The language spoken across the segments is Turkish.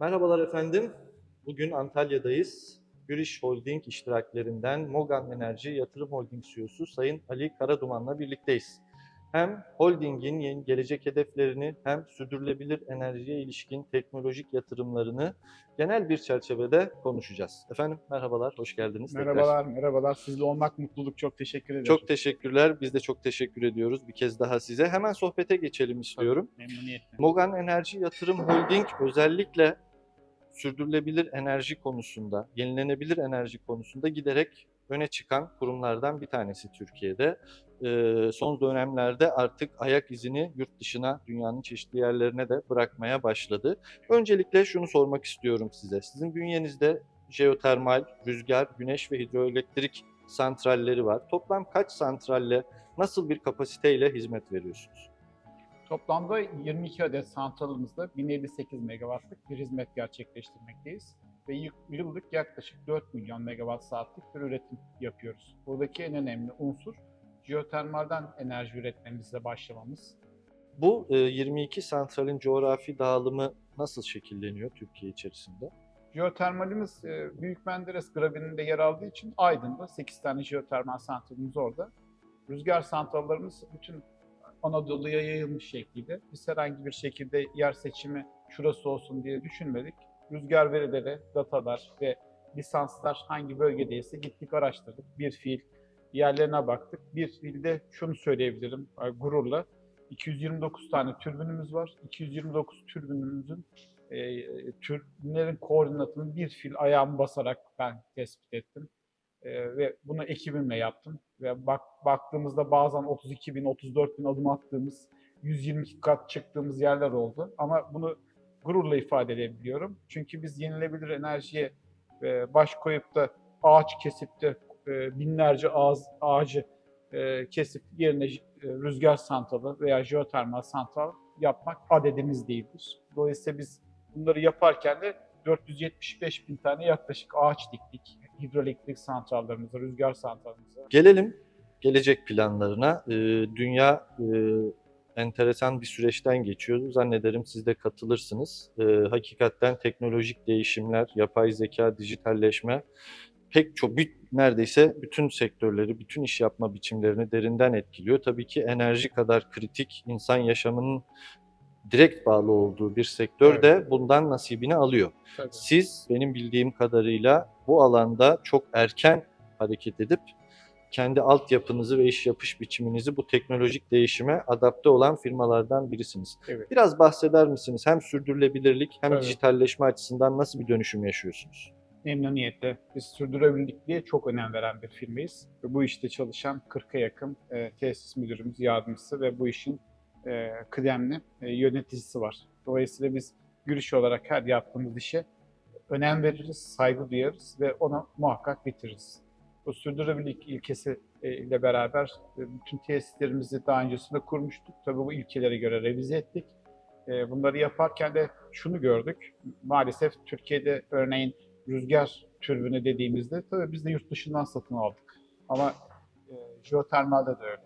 Merhabalar efendim. Bugün Antalya'dayız. Güriş Holding iştiraklerinden Mogan Enerji Yatırım Holding CEO'su Sayın Ali Karaduman'la birlikteyiz. Hem holdingin gelecek hedeflerini hem sürdürülebilir enerjiye ilişkin teknolojik yatırımlarını genel bir çerçevede konuşacağız. Efendim merhabalar, hoş geldiniz. tekrar. Merhabalar, merhabalar. Sizle olmak mutluluk. Çok teşekkür ederim. Çok teşekkürler. Biz de çok teşekkür ediyoruz bir kez daha size. Hemen sohbete geçelim istiyorum. Memnuniyetle. Mogan Enerji Yatırım Holding özellikle sürdürülebilir enerji konusunda, yenilenebilir enerji konusunda giderek öne çıkan kurumlardan bir tanesi Türkiye'de. Ee, son dönemlerde artık ayak izini yurt dışına, dünyanın çeşitli yerlerine de bırakmaya başladı. Öncelikle şunu sormak istiyorum size. Sizin bünyenizde jeotermal, rüzgar, güneş ve hidroelektrik santralleri var. Toplam kaç santralle, nasıl bir kapasiteyle hizmet veriyorsunuz? Toplamda 22 adet santralımızda 1058 megawattlık bir hizmet gerçekleştirmekteyiz. Ve yıllık yaklaşık 4 milyon megawatt saatlik bir üretim yapıyoruz. Buradaki en önemli unsur jeotermalden enerji üretmemizle başlamamız. Bu e, 22 santralin coğrafi dağılımı nasıl şekilleniyor Türkiye içerisinde? Jeotermalimiz e, Büyük Menderes Grabeninde yer aldığı için Aydın'da 8 tane jeotermal santralimiz orada. Rüzgar santrallarımız bütün Anadolu'ya yayılmış şekilde. Biz herhangi bir şekilde yer seçimi şurası olsun diye düşünmedik. Rüzgar verileri, datalar ve lisanslar hangi bölgedeyse gittik araştırdık. Bir fiil yerlerine baktık. Bir fiilde şunu söyleyebilirim e, gururla. 229 tane türbünümüz var. 229 türbünümüzün e, türbinlerin koordinatını bir fil ayağımı basarak ben tespit ettim. E, ve bunu ekibimle yaptım. Ve bak, baktığımızda bazen 32 bin, 34 bin adım attığımız, 120 kat çıktığımız yerler oldu. Ama bunu gururla ifade edebiliyorum. Çünkü biz yenilebilir enerjiye e, baş koyup da ağaç kesip de e, binlerce ağaç, ağacı e, kesip yerine rüzgar santralı veya jeotermal santral yapmak adedimiz değildir. Dolayısıyla biz bunları yaparken de 475 bin tane yaklaşık ağaç diktik. Hidroelektrik santrallarımıza, rüzgar santrallarımıza. Gelelim gelecek planlarına. Dünya enteresan bir süreçten geçiyor. Zannederim siz de katılırsınız. E, hakikaten teknolojik değişimler, yapay zeka, dijitalleşme pek çok, bir, neredeyse bütün sektörleri, bütün iş yapma biçimlerini derinden etkiliyor. Tabii ki enerji kadar kritik, insan yaşamının direkt bağlı olduğu bir sektör de bundan nasibini alıyor. Tabii. Siz benim bildiğim kadarıyla bu alanda çok erken hareket edip kendi altyapınızı ve iş yapış biçiminizi bu teknolojik değişime adapte olan firmalardan birisiniz. Evet. Biraz bahseder misiniz? Hem sürdürülebilirlik hem Tabii. dijitalleşme açısından nasıl bir dönüşüm yaşıyorsunuz? Memnuniyetle. Biz sürdürülebilirliğe çok önem veren bir firmayız. Ve bu işte çalışan 40'a yakın e, tesis müdürümüz, yardımcısı ve bu işin e, kıdemli e, yöneticisi var. Dolayısıyla biz giriş olarak her yaptığımız işe önem veririz, saygı duyarız ve ona muhakkak bitiririz. Bu sürdürülebilirlik ilkesi e, ile beraber e, bütün tesislerimizi daha öncesinde kurmuştuk. Tabii bu ilkelere göre revize ettik. E, Bunları yaparken de şunu gördük. Maalesef Türkiye'de örneğin rüzgar türbünü dediğimizde tabii biz de yurt dışından satın aldık. Ama jeotermalde de öyle.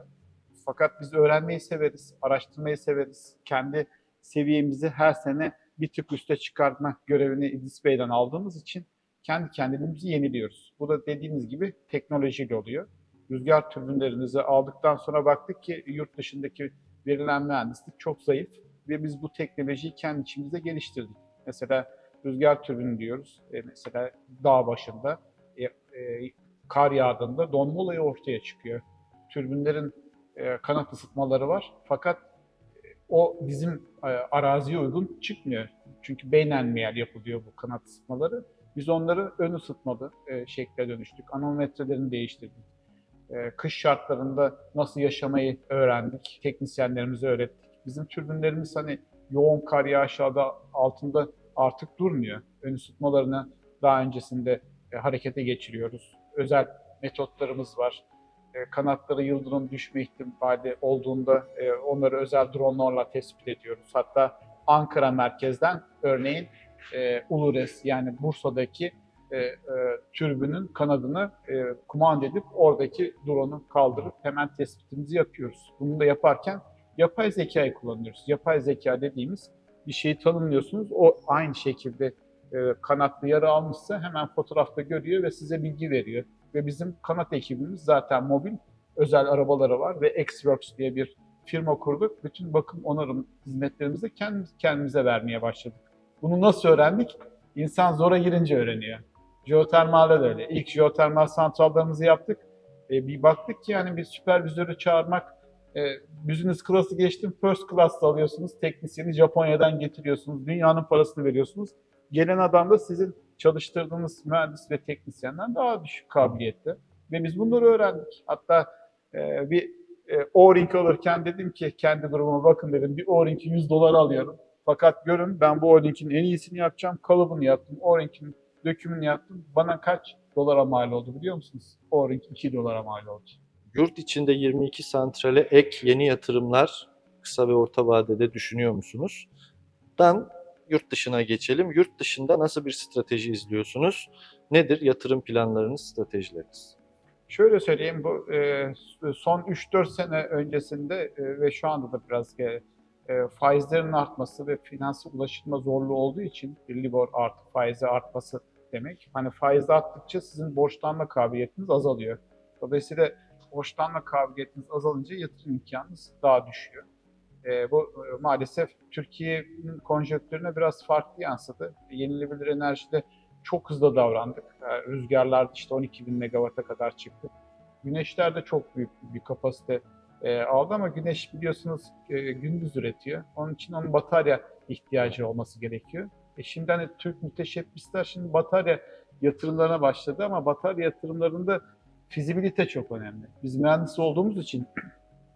Fakat biz öğrenmeyi severiz, araştırmayı severiz. Kendi seviyemizi her sene bir tık üste çıkartma görevini İdris Bey'den aldığımız için kendi kendimizi yeniliyoruz. Bu da dediğiniz gibi teknolojiyle oluyor. Rüzgar türbinlerimizi aldıktan sonra baktık ki yurt dışındaki verilen mühendislik çok zayıf ve biz bu teknolojiyi kendi içimizde geliştirdik. Mesela rüzgar türbini diyoruz. E, mesela dağ başında e, e, kar yağdığında donma olayı ortaya çıkıyor. Türbinlerin e, kanat ısıtmaları var fakat e, o bizim e, araziye uygun çıkmıyor. Çünkü beynelmiyel yapılıyor bu kanat ısıtmaları. Biz onları ön ısıtmalı e, şekle dönüştük. Anometrelerini değiştirdik. E, kış şartlarında nasıl yaşamayı öğrendik. Teknisyenlerimize öğrettik. Bizim türbinlerimiz hani yoğun kar yağışı adı altında artık durmuyor. Ön ısıtmalarını daha öncesinde e, harekete geçiriyoruz. Özel metotlarımız var. E, kanatları yıldırım düşme ihtimali olduğunda e, onları özel dronlarla tespit ediyoruz. Hatta Ankara merkezden örneğin e, Ulures yani Bursa'daki e, e, türbünün kanadını e, kumanda edip oradaki drone'u kaldırıp hemen tespitimizi yapıyoruz. Bunu da yaparken yapay zekayı kullanıyoruz. Yapay zeka dediğimiz bir şeyi tanımlıyorsunuz. O aynı şekilde e, kanatlı yara almışsa hemen fotoğrafta görüyor ve size bilgi veriyor. Ve bizim kanat ekibimiz zaten mobil özel arabaları var ve Xworks diye bir firma kurduk. Bütün bakım onarım hizmetlerimizi kendimize vermeye başladık. Bunu nasıl öğrendik? İnsan zora girince öğreniyor. Jeotermalde de öyle. İlk jeotermal santrallarımızı yaptık. E, bir baktık ki yani bir süpervizörü çağırmak e, business class'ı geçtim first class'ta alıyorsunuz. Teknisyeni Japonya'dan getiriyorsunuz. Dünyanın parasını veriyorsunuz. Gelen adam da sizin çalıştırdığınız mühendis ve teknisyenden daha düşük kabiliyette. Ve biz bunları öğrendik. Hatta e, bir e, O-ring alırken dedim ki kendi grubuma bakın dedim bir O-ring'i 100 dolar alıyorum. Fakat görün ben bu O-ring'in en iyisini yapacağım. Kalıbını yaptım. O-ring'in dökümünü yaptım. Bana kaç dolara mal oldu biliyor musunuz? O-ring 2 dolara mal oldu. Yurt içinde 22 santrale ek yeni yatırımlar kısa ve orta vadede düşünüyor musunuz? Dan yurt dışına geçelim. Yurt dışında nasıl bir strateji izliyorsunuz? Nedir yatırım planlarınız, stratejileriniz? Şöyle söyleyeyim bu e, son 3-4 sene öncesinde e, ve şu anda da biraz faizlerin artması ve finanse ulaşılma zorluğu olduğu için Libor artı faizi artması demek. Hani faiz arttıkça sizin borçlanma kabiliyetiniz azalıyor. Dolayısıyla borçlanma kabiliyetiniz azalınca yatırım imkanınız daha düşüyor. E, bu e, maalesef Türkiye'nin konjonktürüne biraz farklı yansıdı. Yenilebilir enerjide çok hızlı davrandık. Yani rüzgarlar işte 12 bin megawatt'a kadar çıktı. Güneşler de çok büyük bir kapasite e, aldı ama güneş biliyorsunuz e, gündüz üretiyor. Onun için onun batarya ihtiyacı olması gerekiyor. E şimdi hani Türk müteşebbisler şimdi batarya yatırımlarına başladı ama batarya yatırımlarında fizibilite çok önemli. Biz mühendis olduğumuz için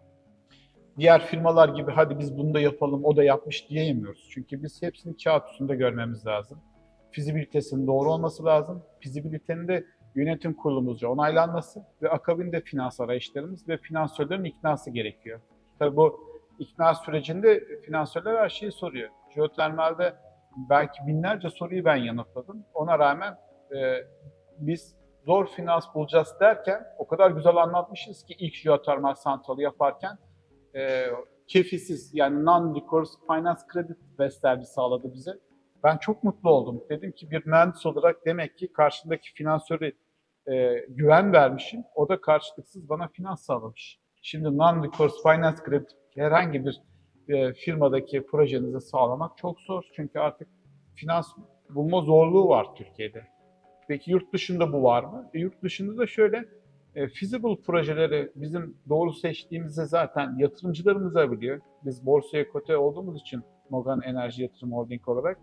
diğer firmalar gibi hadi biz bunu da yapalım o da yapmış diyemiyoruz. Çünkü biz hepsini kağıt üstünde görmemiz lazım. Fizibilitesinin doğru olması lazım. Fizibilitenin de yönetim kurulumuzca onaylanması ve akabinde finans arayışlarımız ve finansörlerin iknası gerekiyor. Tabii bu ikna sürecinde finansörler her şeyi soruyor. Jeotermalde belki binlerce soruyu ben yanıtladım. Ona rağmen e, biz zor finans bulacağız derken o kadar güzel anlatmışız ki ilk jeotermal santralı yaparken e, kefisiz yani non-recourse finance credit vesterdi sağladı bize. Ben çok mutlu oldum. Dedim ki bir mühendis olarak demek ki karşındaki finansöre e, güven vermişim. O da karşılıksız bana finans sağlamış. Şimdi non-recourse finance credit herhangi bir e, firmadaki projenizi sağlamak çok zor. Çünkü artık finans bulma zorluğu var Türkiye'de. Peki yurt dışında bu var mı? E, yurt dışında da şöyle e, feasible projeleri bizim doğru seçtiğimizde zaten yatırımcılarımız da biliyor. Biz borsaya kote olduğumuz için Mogan Enerji Yatırım Holding olarak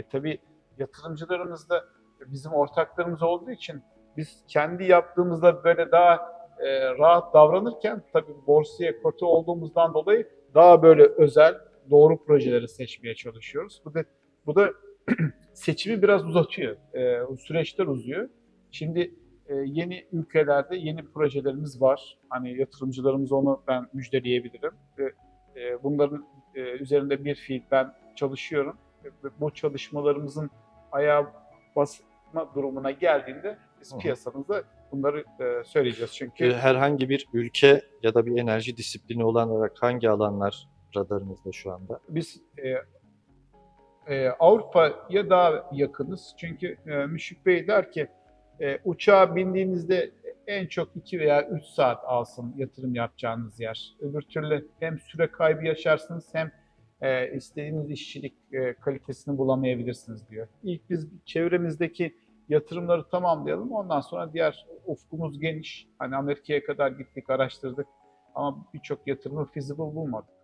e tabii yatırımcılarımız da bizim ortaklarımız olduğu için biz kendi yaptığımızda böyle daha e, rahat davranırken tabii borsaya kote olduğumuzdan dolayı daha böyle özel, doğru projeleri seçmeye çalışıyoruz. Bu da bu da seçimi biraz uzatıyor. E, süreçler uzuyor. Şimdi e, yeni ülkelerde yeni projelerimiz var. Hani yatırımcılarımız onu ben müjdeleyebilirim. Ve e, bunların e, üzerinde bir fiil ben çalışıyorum. Bu çalışmalarımızın ayağa basma durumuna geldiğinde biz piyasamızda bunları e, söyleyeceğiz. Çünkü Ee, Herhangi bir ülke ya da bir enerji disiplini olan olarak hangi alanlar radarınızda şu anda? biz e, e, Avrupa'ya daha yakınız. Çünkü e, Müşfik Bey der ki e, uçağa bindiğinizde en çok 2 veya 3 saat alsın yatırım yapacağınız yer. Öbür türlü hem süre kaybı yaşarsınız hem e, istediğiniz işçilik e, kalitesini bulamayabilirsiniz diyor. İlk biz çevremizdeki yatırımları tamamlayalım. Ondan sonra diğer ufkumuz geniş. Hani Amerika'ya kadar gittik, araştırdık. Ama birçok yatırımı feasible bulmadık.